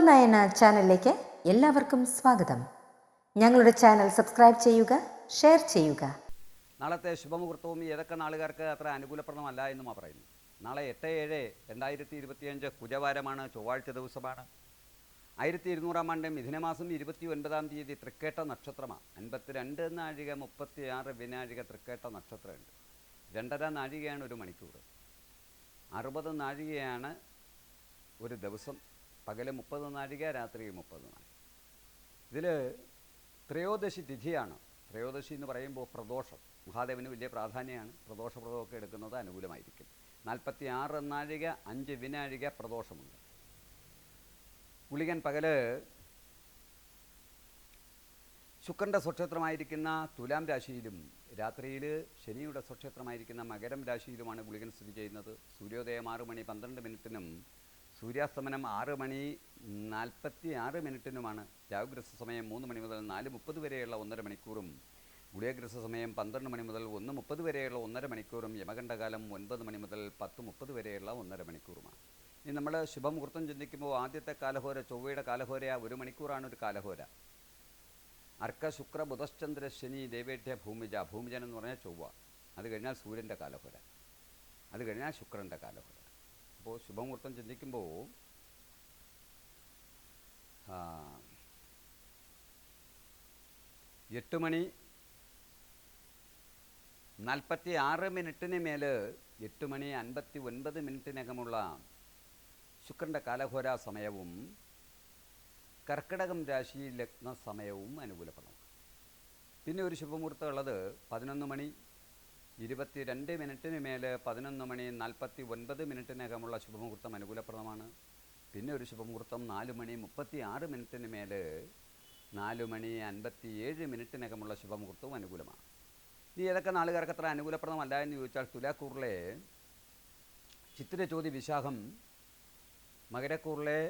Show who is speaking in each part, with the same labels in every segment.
Speaker 1: ഉപനയന ചാനലിലേക്ക് എല്ലാവർക്കും സ്വാഗതം. ഞങ്ങളുടെ ചാനൽ സബ്സ്ക്രൈബ് ചെയ്യുക ഷെയർ ചെയ്യുക.
Speaker 2: നാളത്തെ ശുഭമുഹൂർത്തവും ഏതൊക്കെ നാളുകാർക്ക് അത്ര അനുകൂലപ്രദമല്ല എന്നുമാ പറയുന്നു. നാളെ എട്ട് ഏഴ് രണ്ടായിരത്തി ഇരുപത്തിയഞ്ച് കുജവാരമാണ് ചൊവ്വാഴ്ച ദിവസമാണ്. ആയിരത്തി ഇരുന്നൂറാം ആണ്ട് മിഥുനമാസം ഇരുപത്തി ഒൻപതാം തീയതി തൃക്കേട്ട നക്ഷത്രമാണ് അൻപത്തിരണ്ട് നാഴിക മുപ്പത്തി ആറ് വിനാഴിക തൃക്കേട്ട നക്ഷത്രമുണ്ട്. രണ്ടര നാഴികയാണ് ഒരു മണിക്കൂർ. അറുപത് നാഴികയാണ് ഒരു ദിവസം. പകൽ മുപ്പത് നാഴിക രാത്രി മുപ്പത് നാഴിക. ഇതിൽ ത്രയോദശി തിഥിയാണ്. ത്രയോദശി എന്ന് പറയുമ്പോൾ പ്രദോഷം. മഹാദേവന് വലിയ പ്രാധാന്യമാണ്. പ്രദോഷപ്രദമൊക്കെ എടുക്കുന്നത് അനുകൂലമായിരിക്കും. നാൽപ്പത്തി ആറ് നാഴിക അഞ്ച് വിനാഴിക പ്രദോഷമുണ്ട്. ഗുളികൻ പകൽ ശുക്രന്റെ സ്വക്ഷേത്രമായിരിക്കുന്ന തുലാം രാശിയിലും രാത്രിയിൽ ശനിയുടെ സ്വക്ഷേത്രമായിരിക്കുന്ന മകരം രാശിയിലുമാണ് ഗുളികൻ സ്ഥിതി ചെയ്യുന്നത്. സൂര്യോദയം ആറ് മണി പന്ത്രണ്ട് മിനിറ്റിനും സൂര്യാസ്തമനം ആറ് മണി നാൽപ്പത്തി ആറ് മിനിറ്റിനുമാണ്. രാഹുഗ്രസ്ത സമയം മൂന്ന് മണി മുതൽ നാല് മുപ്പത് വരെയുള്ള ഒന്നര മണിക്കൂറും. ഗുളിയഗ്രസ്ത സമയം പന്ത്രണ്ട് മണി മുതൽ ഒന്ന് മുപ്പത് വരെയുള്ള ഒന്നര മണിക്കൂറും. യമകണ്ഠകാലം ഒൻപത് മണി മുതൽ പത്ത് മുപ്പത് വരെയുള്ള ഒന്നര മണിക്കൂറുമാണ്. ഇനി നമ്മൾ ശുഭമുഹൂർത്തം ചിന്തിക്കുമ്പോൾ ആദ്യത്തെ കാലഹോര ചൊവ്വയുടെ കാലഹോര ഒരു മണിക്കൂറാണ് ഒരു കാലഹോര. അർക്ക ശുക്ര ബുധശ്ചന്ദ്ര ശനി ദേവേഠ്യ ഭൂമിജ ഭൂമിജൻ എന്ന് പറഞ്ഞാൽ ചൊവ്വ. അത് കഴിഞ്ഞാൽ സൂര്യന്റെ കാലഹോര. അത് കഴിഞ്ഞാൽ ശുക്രന്റെ കാലഹോര. അപ്പോൾ ശുഭമുഹൂർത്തം ചിന്തിക്കുമ്പോൾ എട്ട് മണി നാൽപ്പത്തി ആറ് മിനിറ്റിന് മേൽ എട്ട് മണി അൻപത്തി ഒൻപത് മിനിറ്റിനകമുള്ള ശുക്രന്റെ കാലഘോര സമയവും കർക്കിടകം രാശി ലഗ്ന സമയവും അനുകൂലപ്പെടണം. പിന്നെ ഒരു ശുഭമുഹൂർത്തം ഉള്ളത് പതിനൊന്ന് മണി ഇരുപത്തിരണ്ട് മിനിറ്റിന് മേൽ പതിനൊന്ന് മണി നാൽപ്പത്തി ഒൻപത് മിനിറ്റിനകമുള്ള ശുഭമുഹൂർത്തം അനുകൂലപ്രദമാണ്. പിന്നെ ഒരു ശുഭമുഹൂർത്തം നാല് മണി മുപ്പത്തി ആറ് മിനിറ്റിന് മേൽ നാല് മണി അൻപത്തി ഏഴ് മിനിറ്റിനകമുള്ള ശുഭമുഹൂർത്തവും അനുകൂലമാണ്. ഇനി ഏതൊക്കെ നാളുകാർക്ക് അത്ര അനുകൂലപ്രദമല്ല എന്ന് ചോദിച്ചാൽ തുലാക്കൂറിലെ ചിത്തിരചോതി വിശാഖം മകരക്കൂറിലെ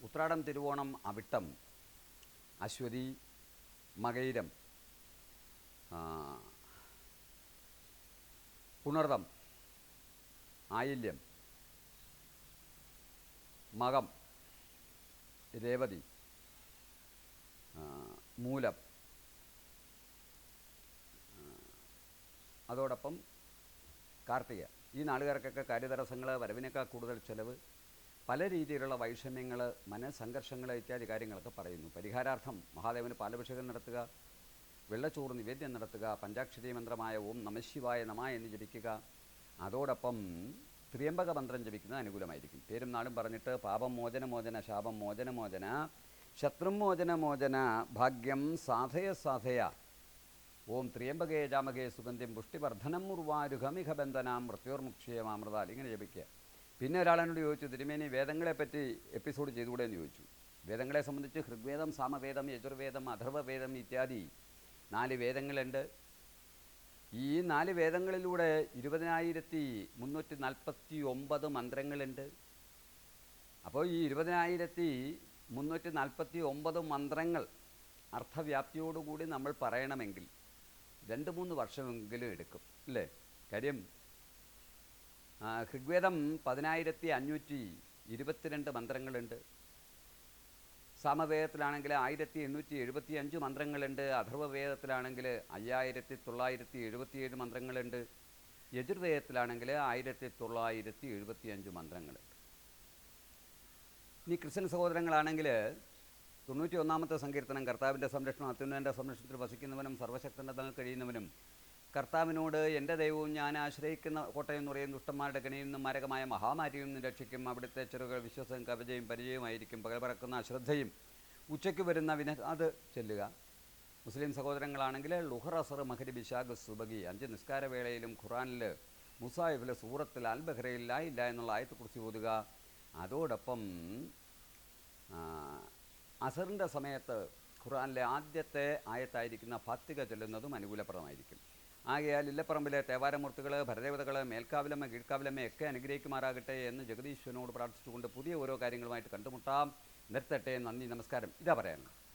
Speaker 2: ഉത്രാടം തിരുവോണം അവിട്ടം അശ്വതി മകയിരം പുണർതം ആയില്യം മകം രേവതി മൂലം. അതോടൊപ്പം കാർത്തിക. ഈ നാളുകാർക്കൊക്കെ കാര്യതടസ്സങ്ങൾ വരവിനേക്കാൾ കൂടുതൽ ചിലവ് പല രീതിയിലുള്ള വൈഷമ്യങ്ങൾ മനസ്സംഘർഷങ്ങൾ ഇത്യാദി കാര്യങ്ങളൊക്കെ പറയുന്നു. പരിഹാരാർത്ഥം മഹാദേവന് പാലഭിഷേകം നടത്തുക വെള്ളച്ചോറ് നിവേദ്യം നടത്തുക പഞ്ചാക്ഷരീ മന്ത്രമായ ഓം നമശിവായ നമ എന്ന് ജപിക്കുക. അതോടൊപ്പം ത്രിയംബക മന്ത്രം ജപിക്കുന്നത് അനുകൂലമായിരിക്കും. പേരും നാടും പറഞ്ഞിട്ട് പാപം മോചന മോചന ശാപം മോചന മോചന ശത്രും മോചന ഭാഗ്യം സാധയ സാധയ. ഓം ത്രിയംബകേ ജാമകേ സുഗന്ധ്യം പുഷ്ടിവർദ്ധനം മുർവാരുഖമിഖ ബന്ധനാം മൃത്യോർമുക്ഷിയമാമൃതാൽ ഇങ്ങനെ ജപിക്കുക. പിന്നെ ഒരാളെന്നോട് ചോദിച്ചു തിരുമേനി വേദങ്ങളെപ്പറ്റി എപ്പിസോഡ് ചെയ്തുകൂടെ എന്ന് ചോദിച്ചു. വേദങ്ങളെ സംബന്ധിച്ച് ഋഗ്വേദം സാമവേദം യജുർവേദം അഥർവവേദം ഇത്യാദി നാല് വേദങ്ങളുണ്ട്. ഈ നാല് വേദങ്ങളിലൂടെ ഇരുപതിനായിരത്തി മുന്നൂറ്റി നാൽപ്പത്തി ഒമ്പത് മന്ത്രങ്ങളുണ്ട്. അപ്പോൾ ഈ ഇരുപതിനായിരത്തി മുന്നൂറ്റി നാൽപ്പത്തി ഒമ്പത് മന്ത്രങ്ങൾ അർത്ഥവ്യാപ്തിയോടുകൂടി നമ്മൾ പറയണമെങ്കിൽ രണ്ട് മൂന്ന് വർഷമെങ്കിലും എടുക്കും അല്ലേ? കാര്യം ഋഗ്വേദം പതിനായിരത്തി അഞ്ഞൂറ്റി ഇരുപത്തിരണ്ട് മന്ത്രങ്ങളുണ്ട്. സാമവേദത്തിലാണെങ്കിൽ ആയിരത്തി എണ്ണൂറ്റി എഴുപത്തി അഞ്ച് മന്ത്രങ്ങളുണ്ട്. അഥർവവേദത്തിലാണെങ്കിൽ അയ്യായിരത്തി തൊള്ളായിരത്തി എഴുപത്തിയേഴ് മന്ത്രങ്ങളുണ്ട്. യജുർവേദത്തിലാണെങ്കിൽ ആയിരത്തി തൊള്ളായിരത്തി എഴുപത്തി അഞ്ച് മന്ത്രങ്ങളുണ്ട്. ഇനി ക്രിസ്ത്യൻ സഹോദരങ്ങളാണെങ്കിൽ തൊണ്ണൂറ്റി ഒന്നാമത്തെ സങ്കീർത്തനം കർത്താവിന്റെ സംരക്ഷണം അത്യുന്നതന്റെ സംരക്ഷണത്തിൽ വസിക്കുന്നവനും സർവശക്തന്റെ തങ്ങൾ കഴിയുന്നവനും കർത്താവിനോട് എന്റെ ദൈവവും ഞാൻ ആശ്രയിക്കുന്ന കോട്ടയം എന്ന് പറയുന്ന ദുഷ്ടന്മാരുടെ കണിയിൽ നിന്നും മാരകമായ മഹാമാരിയിൽ നിന്നും രക്ഷിക്കും. അവിടുത്തെ ചെറുകൾ വിശ്വസം കവചയും പരിചയമായിരിക്കും പകൽ പറക്കുന്ന അശ്രദ്ധയും ഉച്ചയ്ക്ക് വരുന്ന വിന അത് ചെല്ലുക. മുസ്ലിം സഹോദരങ്ങളാണെങ്കിൽ ലുഹർ അസർ മഹരി ബിഷാഖ് സുബഗി അഞ്ച് നിസ്കാരവേളയിലും ഖുറാനിൽ മുസാഹിഫിലെ സൂറത്തിൽ അൽ ബഹ്റയിൽ ലാ ഇല്ല എന്നുള്ള ആയത്തെക്കുറിച്ച് ഓതുക. അതോടൊപ്പം അസറിന്റെ സമയത്ത് ഖുറാനിലെ ആദ്യത്തെ ആയത്തായിരിക്കുന്ന ഫാത്തിക ചൊല്ലുന്നതും അനുകൂലപ്രദമായിരിക്കും. ആകയാൽ ഇല്ലപ്പറമ്പിലെ തേവാരമൂർത്തികൾ ഭരദേവതകൾ മേൽക്കാവിലമ്മ കീഴ്ക്കാവിലമ്മ ഒക്കെ അനുഗ്രഹിക്കുമാറാകട്ടെ എന്ന് ജഗദീശ്വരനോട് പ്രാർത്ഥിച്ചുകൊണ്ട് പുതിയ ഓരോ കാര്യങ്ങളുമായിട്ട് കണ്ടുമുട്ടാം. നിർത്തട്ടെ. നന്ദി നമസ്കാരം. ഇതാ പറയാനുള്ളത്.